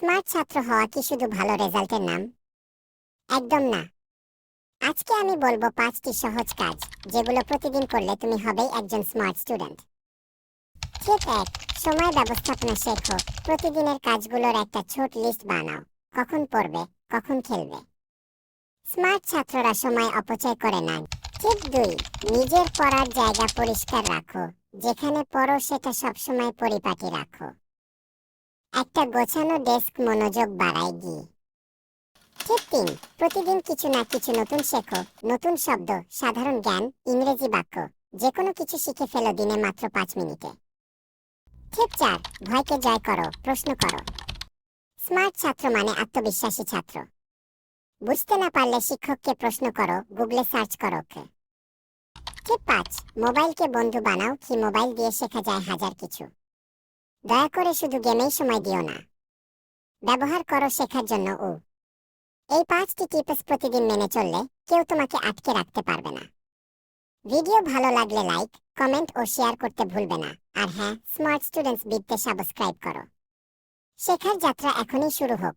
Smart ছাত্র হওয়া কি শুধু ভালো রেজাল্টের নাম? একদম না। আজকে আমি বলব পাঁচটি সহজ কাজ, যেগুলো প্রতিদিন করলে তুমি হবেই একজন স্মার্ট স্টুডেন্ট। ঠিক এক, সময় ব্যবস্থাপনা শেখো। প্রতিদিনের কাজগুলোর একটা ছোট লিস্ট বানাও। কখন পড়বে, কখন খেলবে। স্মার্ট ছাত্ররা সময় অপচয় করে না। ঠিক দুই, নিজের পড়ার জায়গা পরিষ্কার রাখো। যেখানে পড়ো সেটা সবসময় পরিপাটি রাখো। একটা গোছানো ডেস্ক মনোযোগ বাড়ায় গিয়ে। ঠিক তিন প্রতিদিন কিছু না কিছু নতুন শেখো, নতুন শব্দ, সাধারণ জ্ঞান, ইংরেজি বাক্য যে কোনো কিছু শিখে ফেলো দিনে মাত্র পাঁচ মিনিটে। ঠিক চার, ভয়কে জয় করো, প্রশ্ন করো। স্মার্ট ছাত্র মানে আত্মবিশ্বাসী ছাত্র। বুঝতে না পারলে শিক্ষককে প্রশ্ন করো, গুগলে সার্চ করো ওকে। ঠিক পাঁচ, মোবাইলকে বন্ধু বানাও, কি মোবাইল দিয়ে শেখা যায় হাজার কিছু। দয়া করে শুধু গেমেই সময় দিও না। ব্যবহার করো শেখার জন্য ও এই পাঁচটি টিপস প্রতিদিন মেনে চললে কেউ তোমাকে আটকে রাখতে পারবে না। ভিডিও ভালো লাগলে লাইক, কমেন্ট ও শেয়ার করতে ভুলবে না। আর হ্যাঁ স্মার্ট স্টুডেন্টস বিদ্যে সাবস্ক্রাইব করো। শেখার যাত্রা এখনই শুরু হোক।